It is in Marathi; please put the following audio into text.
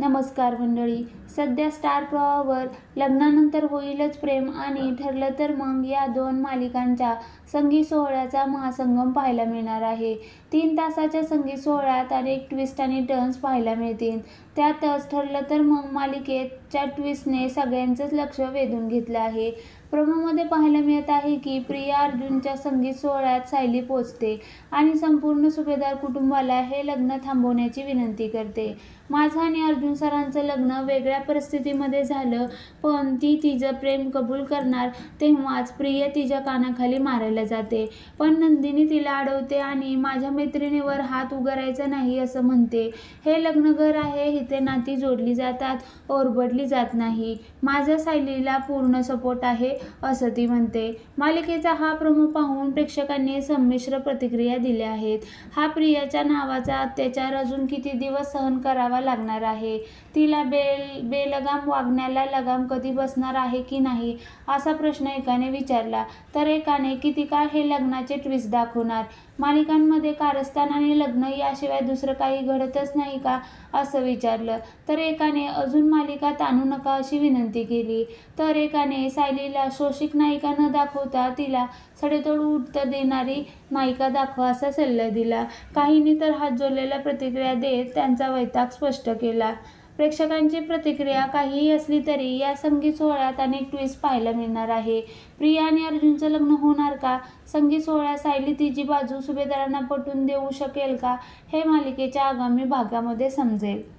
नमस्कार मंडळी. सध्या स्टार प्रवाहावर लग्नानंतर होईलच प्रेम आणि ठरलं तर मग या दोन मालिकांच्या संगीत सोहळ्याचा महासंगम पाहायला मिळणार आहे. तीन तासाच्या संगीत सोहळ्यात अनेक ट्विस्ट आणि टर्न्स पाहायला मिळतील. त्यातच ठरलं तर मग मालिकेच्या ट्विस्टने सगळ्यांचंच लक्ष वेधून घेतलं आहे. प्रोमोमध्ये पाहायला मिळत आहे की प्रिया अर्जुनच्या संगीत सोहळ्यात सायली पोचते आणि संपूर्ण सुभेदार कुटुंबाला हे लग्न थांबवण्याची विनंती करते. माझं आणि अर्जुन सरांचं लग्न वेगळ्या परिस्थितीमध्ये झालं पण ती तिचं प्रेम कबूल करणार तेव्हाच प्रिय तिच्या कानाखाली मारायला जाते. पण नंदिनी तिला अडवते आणि माझ्या मैत्रिणीवर हात उगारायचा नाही असं म्हणते. हे लग्न घर आहे इथे नाती जोडली जातात ओरबडली जात नाही. माझ्या सायलीला पूर्ण सपोर्ट आहे असं ती म्हणते. मालिकेचा हा प्रोमो पाहून प्रेक्षकांनी संमिश्र प्रतिक्रिया दिल्या आहेत. हा प्रियाच्या नावाचा अत्याचार अजून किती दिवस सहन करावा लागणार आहे? तिला बेल बेलगाम वागण्याला लगाम कधी बसणार आहे की नाही? असा प्रश्न एकाने विचारला. तर एकाने किती काळ हे लग्नाचे ट्विस्ट दाखवणार? मालिकांमध्ये कारस्थान आणि लग्न याशिवाय दुसरं काही घडतच नाही का? असं विचारलं. तर एकाने अजून मालिका ताणू नका अशी विनंती केली. तर एकाने सायलीला शोषिक नायिका न दाखवता तिला सडेतोड उत्तर देणारी नायिका दाखवा असा सल्ला दिला. काहींनी तर हात जोडलेल्या प्रतिक्रिया देत त्यांचा वैताग स्पष्ट केला. प्रेक्षकांची प्रतिक्रिया काहीही असली तरी या संगीत सोहळ्यात अनेक ट्विस्ट पाहायला मिळणार आहे. प्रिया आणि अर्जुनचं लग्न होणार का? संगीत सोहळ्यात सायली तिची बाजू सुभेदारांना पटवून देऊ शकेल का? हे मालिकेच्या आगामी भागामध्ये समजेल.